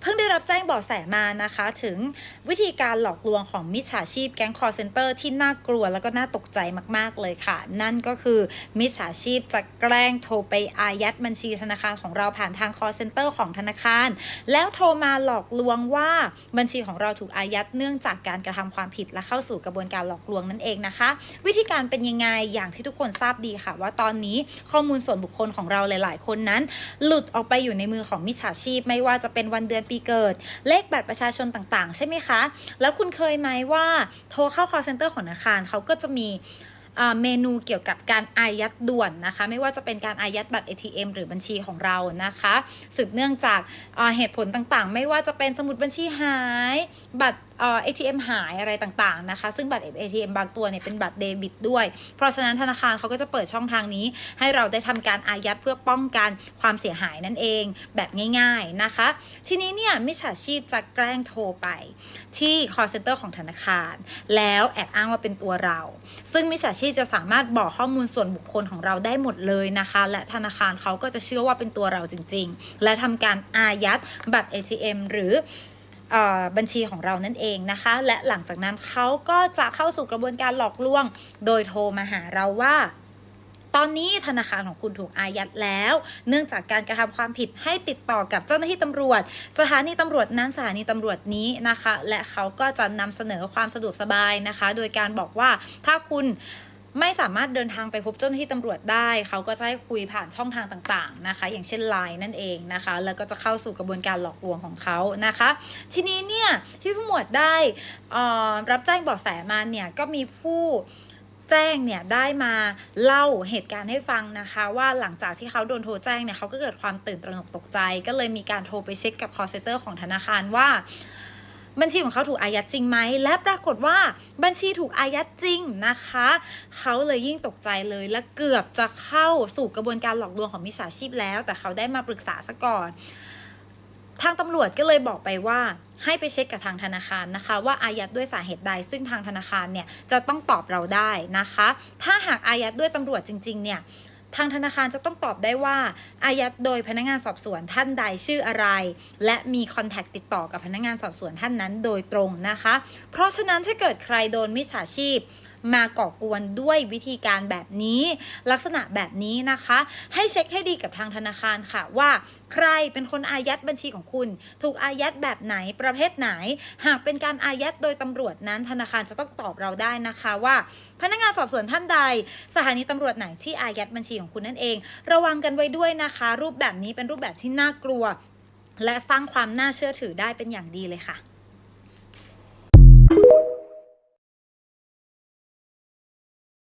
เพิ่งได้ รับแจ้งเบาะแสมานะคะ ถึงวิธีการหลอกลวงของมิจฉาชีพแก๊งคอร์เซนเตอร์ที่น่ากลัวแล้วก็น่าตกใจมากๆเลยค่ะ นั่นก็คือมิจฉาชีพจะแกล้งโทรไปอายัดบัญชีธนาคารของเราผ่านทางคอร์เซนเตอร์ของธนาคาร แล้วโทรมาหลอกลวงว่าบัญชีของเราถูกอายัดเนื่องจากการกระทำความผิดและเข้าสู่กระบวนการหลอกลวงนั่นเองนะคะ วิธีการเป็นยังไงอย่างที่ทุกคนทราบดีค่ะ ว่าตอนนี้ข้อมูลส่วนบุคคลของเราหลาย ๆ คนนั้น หลุดออกไปอยู่ในมือของมิจฉาชีพ ไม่ว่าจะเป็นวันเดือนปีเกิดเลขบัตรประชาชนต่างๆ ใช่ไหมคะ แล้วคุณเคยไหมว่าโทรเข้า call center ของธนาคารเขาก็จะมีเมนูเกี่ยวกับการอายัดด่วนนะคะ ไม่ว่าจะเป็นการอายัดบัตร ATM หรือบัญชีของเรานะคะ สืบเนื่องจากเหตุผลต่างๆ ไม่ว่าจะเป็นสมุดบัญชีหาย บัตร เอ่อ ATM หายอะไรต่างๆนะคะ ซึ่งบัตร ATM บางตัวเนี่ยเป็นบัตรเดบิตด้วย เพราะฉะนั้นธนาคารเขาก็จะเปิดช่องทางนี้ ให้เราได้ทำการอายัดเพื่อป้องกันความเสียหายนั่นเองแบบง่ายๆนะคะ ทีนี้เนี่ยมิจฉาชีพจะแกล้งโทรไป ที่ call center ของธนาคาร แล้วแอบอ้างว่าเป็นตัวเรา ซึ่งมิจฉาชีพจะสามารถบอกข้อมูลส่วนบุคคลของเราได้หมดเลยนะคะ และธนาคารเขาก็จะเชื่อว่าเป็นตัวเราจริง ๆ และทำการอายัดบัตร ATM หรือ บัญชีของเรานั่นเองนะคะ และหลังจากนั้นเขาก็จะเข้าสู่กระบวนการหลอกลวง โดยโทรมาหาเราว่าตอนนี้ธนาคารของคุณถูกอายัดแล้ว เนื่องจากการกระทำความผิดให้ติดต่อกับเจ้าหน้าที่ตำรวจ สถานีตำรวจนั้นสถานีตำรวจนี้นะคะ และเขาก็จะนำเสนอความสะดวกสบายนะคะ โดยการบอกว่าถ้าคุณ ไม่สามารถเดินทางไปพบเจ้าหน้าที่ตำรวจได้ เขาก็จะให้คุยผ่านช่องทางต่างๆนะคะ อย่างเช่น Line นั่นเองนะคะ แล้วก็จะเข้าสู่กระบวนการหลอกลวงของเขานะคะ ทีนี้เนี่ยที่ผู้หมวดได้รับแจ้งเบาะแสมาเนี่ยก็มีผู้แจ้งเนี่ยได้มาเล่าเหตุการณ์ให้ฟังนะคะ ว่าหลังจากที่เขาโดนโทรแจ้งเนี่ยเขาก็เกิดความตื่นตระหนกตกใจ ก็เลยมีการโทรไปเช็คกับ call center ของธนาคารว่า บัญชีของเขาถูกอายัดจริงไหม และปรากฏว่าบัญชีถูกอายัดจริงนะคะ เขาเลยยิ่งตกใจเลยและเกือบจะเข้าสู่กระบวนการหลอกลวงของมิจฉาชีพแล้ว แต่เขาได้มาปรึกษาซะก่อน ทางตำรวจก็เลยบอกไปว่าให้ไปเช็คกับทางธนาคารนะคะ ว่าอายัดด้วยสาเหตุใด ซึ่งทางธนาคารเนี่ยจะต้องตอบเราได้นะคะ ถ้าหากอายัดด้วยตำรวจจริง ๆ เนี่ย ทางธนาคารจะต้องตอบได้ว่าอายัดโดยพนักงานสอบสวนท่านใดชื่ออะไร และมีคอนแทคติดต่อกับพนักงานสอบสวนท่านนั้นโดยตรงนะคะ เพราะฉะนั้นถ้าเกิดใครโดนมิจฉาชีพ มาก่อกวนด้วยวิธีการแบบนี้ ลักษณะแบบนี้นะคะ ให้เช็คให้ดีกับทางธนาคารค่ะว่า ใครเป็นคนอายัดบัญชีของคุณ ถูกอายัดแบบไหนประเภทไหน หากเป็นการอายัดโดยตำรวจนั้น ธนาคารจะต้องตอบเราได้นะคะว่า พนักงานสอบสวนท่านใด สถานีตำรวจไหนที่อายัดบัญชีของคุณนั่นเอง ระวังกันไว้ด้วยนะคะ รูปแบบนี้เป็นรูปแบบที่น่ากลัว และสร้างความน่าเชื่อถือได้เป็นอย่างดีเลยค่ะ